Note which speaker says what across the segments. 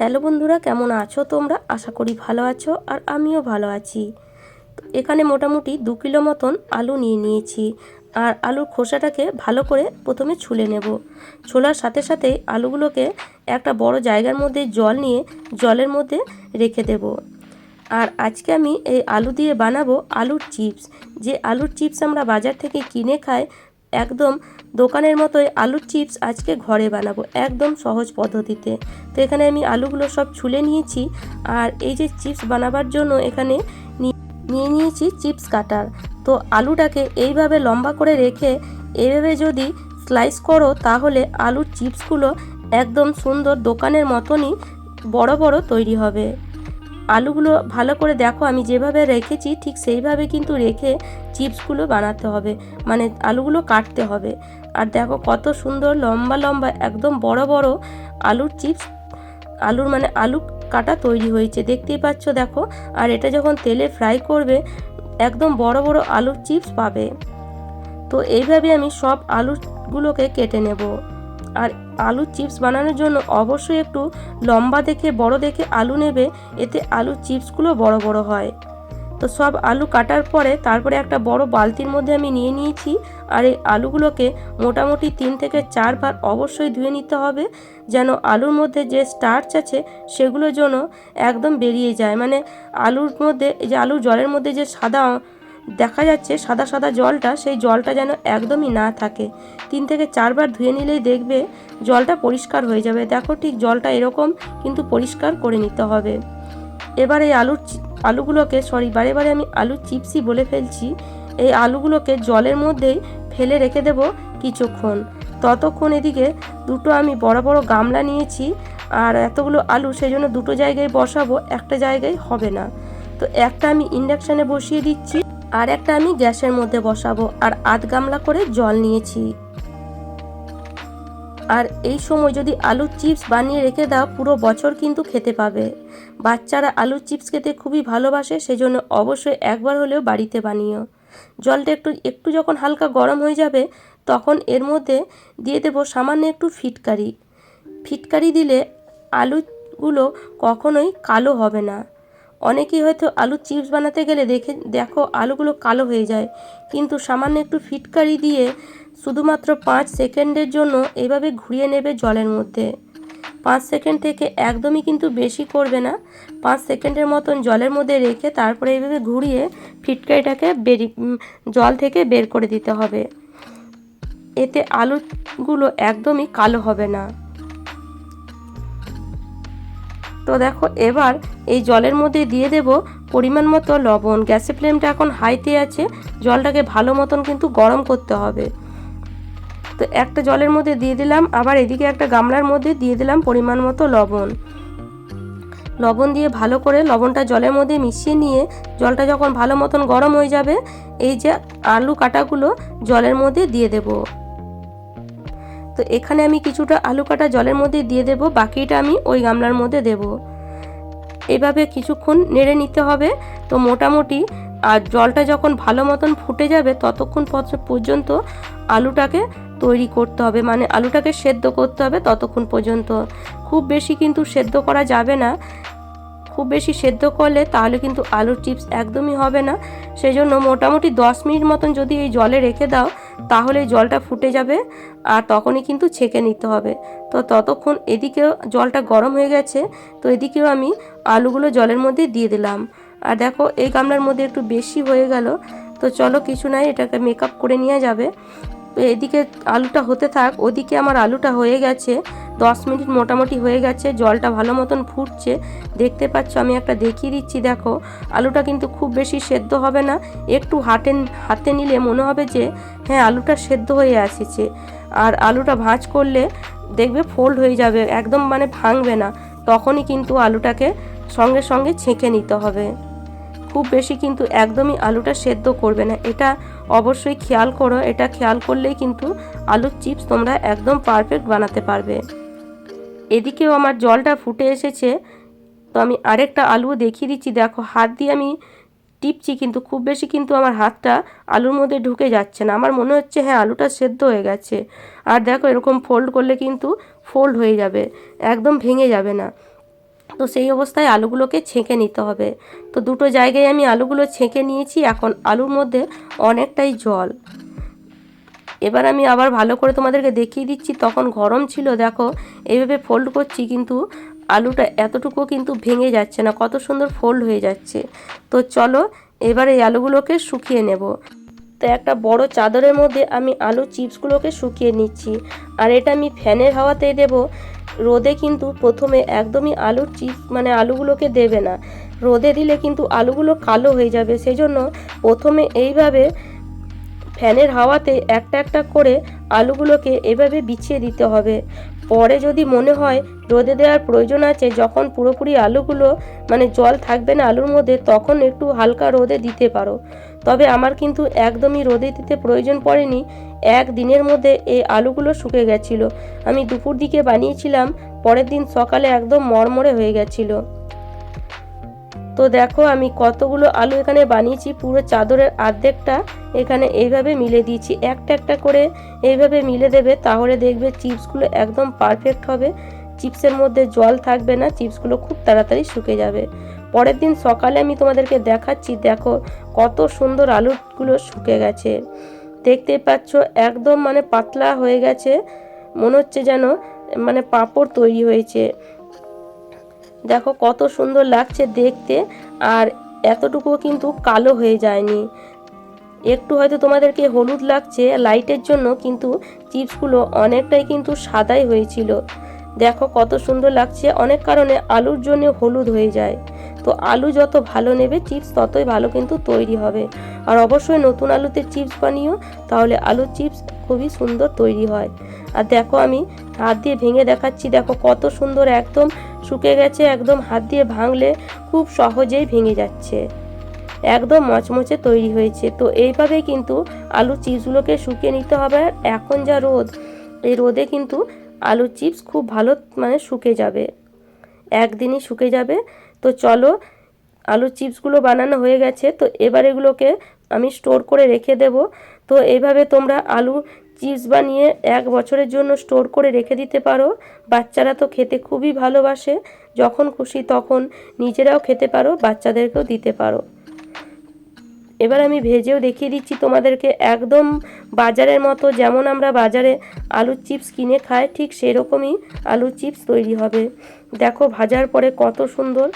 Speaker 1: Hello বন্ধুরা, কেমন আছো তোমরা? আশা করি ভালো আছো আর আমিও ভালো আছি। এখানে মোটামুটি দু কিলো মতন আলু নিয়ে নিয়েছি আর আলুর খোসাটাকে ভালো করে প্রথমে ছুলে নেব। ছোলার সাথে সাথে আলুগুলোকে একটা বড় জায়গার মধ্যে জল নিয়ে জলের মধ্যে রেখে দেব। আর আজকে আমি এই আলু দিয়ে বানাবো আলুর চিপস। যে আলুর চিপস আমরা বাজার থেকে কিনে খাই একদম দোকানের মতোই আলুর চিপস আজকে ঘরে বানাবো, একদম সহজ পদ্ধতিতে। তো এখানে আমি আলুগুলো সব ছুলে নিয়েছি, আর এই যে চিপস বানাবার জন্য এখানে নিয়ে নিয়েছি চিপস কাটার। তো আলুটাকে এইভাবে লম্বা করে রেখে এইভাবে যদি স্লাইস করো, তাহলে আলুর চিপসগুলো একদম সুন্দর দোকানের মতনই বড় বড় তৈরি হবে। আলুগুলো ভালো করে দেখো, আমি যেভাবে রেখেছি ঠিক সেইভাবে কিন্তু রেখে চিপসগুলো বানাতে হবে মানে আলুগুলো কাটতে হবে। আর দেখো কত সুন্দর লম্বা লম্বা একদম বড় বড় আলুর চিপস, আলুর মানে আলু কাটা তৈরি হয়েছে, দেখতেই পাচ্ছ দেখো। আর এটা যখন তেলে ফ্রাই করবে, একদম বড় বড় আলুর চিপস পাবে। তো এইভাবে আমি সব আলুগুলোকে কেটে নেব। আর আলুর চিপস বানানোর জন্য অবশ্যই একটু লম্বা দেখে, বড় দেখে আলু নেবে। এতে আলুর চিপসগুলো বড় বড় হয়। তো সব আলু কাটার পরে তারপরে একটা বড় বালতির মধ্যে আমি নিয়ে নিয়েছি। আর এই আলুগুলোকে মোটামুটি তিন থেকে চারবার অবশ্যই ধুয়ে নিতে হবে, যেন আলুর মধ্যে যে স্টার্চ আছে সেগুলো যেন একদম বেরিয়ে যায়। মানে আলুর মধ্যে, এই যে আলুর জলের মধ্যে যে সাদা দেখা যাচ্ছে সাদা সাদা জলটা, সেই জলটা যেন একদমই না থাকে। তিন থেকে চারবার ধুয়ে নিলেই দেখবে জলটা পরিষ্কার হয়ে যাবে। দেখো ঠিক জলটা এরকম কিন্তু পরিষ্কার করে নিতে হবে। এবার এই আলুর আলুগুলোকে সরি বারে বারে আমি আলুর চিপসই বলে ফেলছি। এই আলুগুলোকে জলের মধ্যেই ফেলে রেখে দেব কিছুক্ষণ। ততক্ষণ এদিকে দুটো আমি বড় বড় গামলা নিয়েছি আর এতগুলো আলু, সেই জন্য দুটো জায়গায় বসাবো, একটা জায়গায় হবে না। তো একটা আমি ইন্ডাকশানে বসিয়ে দিচ্ছি। আর একটা আমি গ্যাসের মধ্যে বসাবো আর আধ গামলা করে জল নিয়েছি। আর এই সময় যদি আলুর চিপস বানিয়ে রেখে দাও, পুরো বছর কিন্তু খেতে পাবে। বাচ্চারা আলুর চিপস খেতে খুবই ভালোবাসে, সেজন্য অবশ্যই একবার হলেও বাড়িতে বানিও। জলটা একটু একটু যখন হালকা গরম হয়ে যাবে, তখন এর মধ্যে দিয়ে দেবো সামান্য একটু ফিটকারি। ফিটকারি দিলে আলুগুলো কখনোই কালো হবে না। অনেকেই হয়তো আলুর চিপস বানাতে গেলে দেখে দেখো আলুগুলো কালো হয়ে যায়। কিন্তু সামান্য একটু ফিটকারি দিয়ে শুধুমাত্র পাঁচ সেকেন্ডের জন্য এভাবে ঘুরিয়ে নেবে জলের মধ্যে। পাঁচ সেকেন্ড থেকে একদমই কিন্তু বেশি করবে না। পাঁচ সেকেন্ডের মতন জলের মধ্যে রেখে তারপরে এইভাবে ঘুরিয়ে ফিটকারিটাকে বেরি জল থেকে বের করে দিতে হবে। এতে আলুগুলো একদমই কালো হবে না। তো দেখো, এবার এই জলের মধ্যে দিয়ে দেব পরিমাণ মতো লবণ। গ্যাসের ফ্লেমটা এখন হাইতে আছে, জলটাকে ভালো মতন কিন্তু গরম করতে হবে। তো একটা জলের মধ্যে দিয়ে দিলাম, আবার এদিকে একটা গামলার মধ্যে দিয়ে দিলাম পরিমাণ মতো লবণ। লবণ দিয়ে ভালো করে লবণটা জলের মধ্যে মিশিয়ে নিয়ে জলটা যখন ভালো মতন গরম হয়ে যাবে, এই যে আলু কাটাগুলো জলের মধ্যে দিয়ে দেব। তো এখানে আমি কিছুটা আলু কাটা জলের মধ্যে দিয়ে দেব, বাকিটা আমি ওই গামলার মধ্যে দেব। এভাবে কিছুক্ষণ নেড়ে নিতে হবে। তো মোটামুটি, আর জলটা যখন ভালো মতন ফুটে যাবে, ততক্ষণ পর্যন্ত আলুটাকে তৈরি করতে হবে। মানে আলুটাকে সেদ্ধ করতে হবে ততক্ষণ পর্যন্ত। খুব বেশি কিন্তু সেদ্ধ করা যাবে না। খুব বেশি সেদ্ধ করলে তাহলে কিন্তু আলুর চিপস একদমই হবে না। সেই জন্য মোটামুটি দশ মিনিট মতন যদি এই জলে রেখে দাও, তাহলে জলটা ফুটে যাবে আর তখনই কিন্তু ছেঁকে নিতে হবে। তো ততক্ষণ এদিকেও জলটা গরম হয়ে গেছে, তো এদিকেও আমি আলুগুলো জলের মধ্যে দিয়ে দিলাম। আর দেখো এই গামলার মধ্যে একটু বেশি হয়ে গেল, তো চলো কিছু নাই, এটাকে মেকআপ করে নিয়ে যাবে। এদিকে আলুটা হতে থাক, ওদিকে আমার আলুটা হয়ে গেছে। দশ মিনিট মোটামুটি হয়ে গেছে, জলটা ভালো মতন ফুটছে। দেখতে পাচ্ছ, আমি একটা দেখিয়ে দিচ্ছি, দেখো। আলুটা কিন্তু খুব বেশি সেদ্ধ হবে না, একটু হাতে হাতে নিলে মনে হবে যে হ্যাঁ আলুটা সেদ্ধ হয়ে আসছে আর আলুটা ভাঁজ করলে দেখবে ফোল্ড হয়ে যাবে, একদম মানে ভাঙবে না। তখনই কিন্তু আলুটাকে সঙ্গে সঙ্গে ছেঁকে নিতে হবে। খুব বেশি কিন্তু একদমই আলুটা সেদ্ধ করবে না। এটা অবশ্যই খেয়াল করো, এটা খেয়াল করলেই কিন্তু আলুর চিপস তোমরা একদম পারফেক্ট বানাতে পারবে। এদিকেও আমার জলটা ফুটে এসেছে। তো আমি আরেকটা আলুও দেখিয়ে দিচ্ছি। দেখো, হাত দিয়ে আমি টিপছি কিন্তু, খুব বেশি কিন্তু আমার হাতটা আলুর মধ্যে ঢুকে যাচ্ছে না। আমার মনে হচ্ছে হ্যাঁ আলুটা সেদ্ধ হয়ে গেছে। আর দেখো, এরকম ফোল্ড করলে কিন্তু ফোল্ড হয়ে যাবে, একদম ভেঙে যাবে না। তো সেই অবস্থায় আলুগুলোকে ছেঁকে নিতে হবে। তো দুটো জায়গায় আমি আলুগুলো ছেঁকে নিয়েছি, এখন আলুর মধ্যে অনেকটাই জল। এবার আমি আবার ভালো করে তোমাদেরকে দেখিয়ে দিচ্ছি, তখন গরম ছিল, দেখো, এইভাবে ফোল্ড করছি, কিন্তু আলুটা এতটুকু কিন্তু ভেঙে যাচ্ছে না, কত সুন্দর ফোল্ড হয়ে যাচ্ছে। তো চলো, এবার এই আলুগুলোকে শুকিয়ে নেব। তো একটা বড় চাদরের মধ্যে আমি আলু চিপসগুলোকে শুকিয়ে নিচ্ছি। আর এটা আমি ফ্যানের হাওয়াতে দেব। রোদে কিন্তু প্রথমে একদমই আলুর চিপস মানে আলুগুলোকে দেবে না। রোদে দিলে কিন্তু আলুগুলো কালো হয়ে যাবে। সেই জন্য প্রথমে এইভাবে ফ্যানের হাওয়াতে একটা একটা করে আলুগুলোকে এভাবে বিছিয়ে দিতে হবে। পরে যদি মনে হয় রোদে দেওয়ার প্রয়োজন আছে, যখন পুরোপুরি আলুগুলো মানে জল থাকবে না আলুর মধ্যে, তখন একটু হালকা রোদে দিতে পারো। তবে আমার কিন্তু একদমই রোদে দিতে প্রয়োজন পড়েনি। এক দিনের মধ্যে এই আলুগুলো শুকে গেছিল। আমি দুপুর দিকে বানিয়েছিলাম, পরের দিন সকালে একদম মরমরে হয়ে গেছিল। তো দেখো আমি কতগুলো আলু এখানে বানিয়েছি, পুরো চাদরের অর্ধেকটা এখানে এইভাবে মিলে দিয়েছি। একটা একটা করে এইভাবে মিলে দেবে, তাহলে দেখবে চিপসগুলো একদম পারফেক্ট হবে। চিপসের মধ্যে জল থাকবে না, চিপসগুলো খুব তাড়াতাড়ি শুকে যাবে। পরের দিন সকালে আমি তোমাদেরকে দেখাচ্ছি, দেখো কত সুন্দর আলুগুলো শুকে গেছে। দেখতে পাচ্ছ, একদম মানে পাতলা হয়ে গেছে। মনে হচ্ছে যেন মানে পাঁপড় তৈরি হয়েছে। দেখো কত সুন্দর লাগছে দেখতে, আর এতটুকুও কিন্তু কালো হয়ে যায়নি। একটু হয়তো তোমাদেরকে হলুদ লাগছে লাইটের জন্য, কিন্তু চিপসগুলো অনেকটাই কিন্তু সাদাই হয়েছিল। দেখো কত সুন্দর লাগছে, অনেক কারণে আলুর জন্য হলুদ হয়ে যায়। তো আলু যত ভালো নেবে, চিপস ততই ভালো কিন্তু তৈরি হবে। আর অবশ্যই নতুন আলুতে চিপস বানিও, তাহলে আলুর চিপস খুবই সুন্দর তৈরি হয়। আর দেখো আমি হাত দিয়ে ভেঙে দেখাচ্ছি, দেখো কত সুন্দর একদম শুকে গেছে, একদম হাত দিয়ে ভাঙলে খুব সহজেই ভেঙে যাচ্ছে। একদম মচমচে তৈরি হয়েছে। তো এইভাবে কিন্তু আলু চিপসগুলোকে শুকিয়ে নিতে হবে আর এখন যা রোদ, এই রোদে কিন্তু আলু চিপস খুব ভালো মানে শুকে যাবে। একদিনই শুকে যাবে। তো চলো আলু চিপসগুলো বানানো হয়ে গেছে। তো এবার এগুলোকে আমি স্টোর করে রেখে দেব। তো এইভাবে তোমরা আলু চিপস বানিয়ে এক বছরের জন্য স্টোর করে রেখে দিতে পারো। বাচ্চারা তো খেতে খুবই ভালোবাসে। যখন খুশি তখন নিজেরাও খেতে পারো, বাচ্চাদেরকেও দিতে পারো। এবার আমি ভেজেও দেখিয়ে দিচ্ছি তোমাদেরকে একদম বাজারের মতো। যেমন আমরা বাজারে আলুর চিপস কিনে খাই, ঠিক সেরকমই আলুর চিপস তৈরি হবে। দেখো ভাজার পরে কত সুন্দর।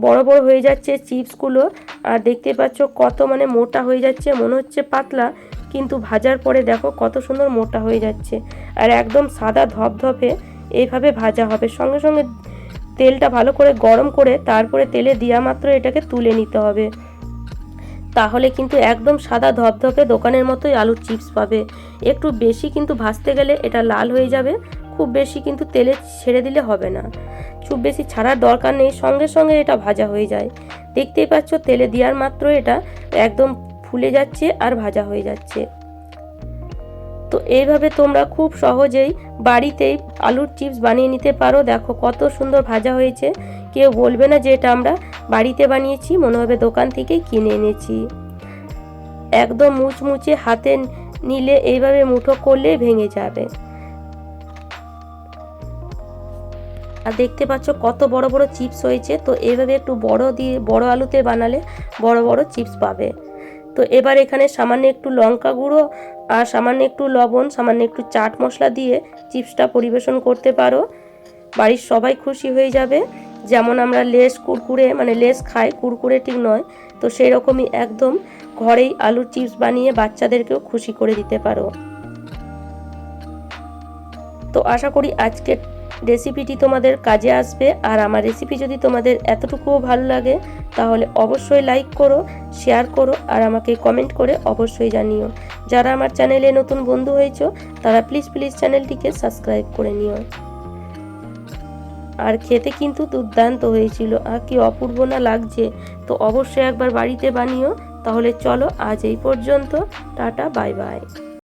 Speaker 1: বড় বড় হয়ে যাচ্ছে চিপসগুলো। আর দেখতে পাচ্ছ কত মানে মোটা হয়ে যাচ্ছে, মনে হচ্ছে পাতলা, কিন্তু ভাজার পরে দেখো কত সুন্দর মোটা হয়ে যাচ্ছে। আর একদম সাদা ধপধপে এইভাবে ভাজা হবে। সঙ্গে সঙ্গে তেলটা ভালো করে গরম করে তারপরে তেলে দেওয়া মাত্র এটাকে তুলে নিতে হবে। তাহলে কিন্তু একদম সাদা ধপধপে দোকানের মতোই আলুর চিপস পাবে। একটু বেশি কিন্তু ভাজতে গেলে এটা লাল হয়ে যাবে। খুব বেশি কিন্তু তেলে ছেড়ে দিলে হবে না। খুব বেশি ছাড়ার দরকার নেই, সঙ্গে সঙ্গে এটা ভাজা হয়ে যায়। দেখতেই পাচ্ছ তেলে দেওয়ার মাত্র এটা একদম ফুলে যাচ্ছে আর ভাজা হয়ে যাচ্ছে। তো এইভাবে তোমরা খুব সহজেই বাড়িতেই আলুর চিপস বানিয়ে নিতে পারো। দেখো কত সুন্দর ভাজা হয়েছে। কেউ বলবে না যে এটা আমরা বাড়িতে বানিয়েছি, মনে হবে দোকান থেকে কিনে এনেছি। একদম মুচমুচে হাতে নিলে এইভাবে মুঠো করলে ভেঙে যাবে। আর দেখতে পাচ্ছ কত বড় বড় চিপস হয়েছে। তো এইভাবে একটু বড় দিয়ে, বড় আলুতে বানালে বড় বড় চিপস পাবে। তো এবার এখানে সামান্য একটু লঙ্কা গুঁড়ো আর সামান্য একটু লবণ, সামান্য একটু চাট মশলা দিয়ে চিপসটা পরিবেশন করতে পারো। বাড়ির সবাই খুশি হয়ে যাবে। যেমন আমরা লেস কুরকুরে মানে লেস খাই, কুরকুরে ঠিক নয়। তো সেই রকমই একদম ঘরেই আলুর চিপস বানিয়ে বাচ্চাদেরকেও খুশি করে দিতে পারো। তো আশা করি আজকের রেসিপিটি তোমাদের কাজে আসবে। আর আমার রেসিপি যদি তোমাদের এতটুকুও ভালো লাগে, তাহলে অবশ্যই লাইক করো শেয়ার করো, আর আমাকে কমেন্ট করে অবশ্যই জানিও। যারা আমার চ্যানেলে নতুন বন্ধু হয়েছ, তারা প্লিজ প্লিজ চ্যানেলটিকে সাবস্ক্রাইব করে নিও। আর খেতে কিন্তু দুর্দান্ত হয়েছিল। আর কি অপূর্ব না লাগছে। তো অবশ্যই একবার বাড়িতে বানিও। তাহলে চলো আজ এই পর্যন্ত। Tata bye bye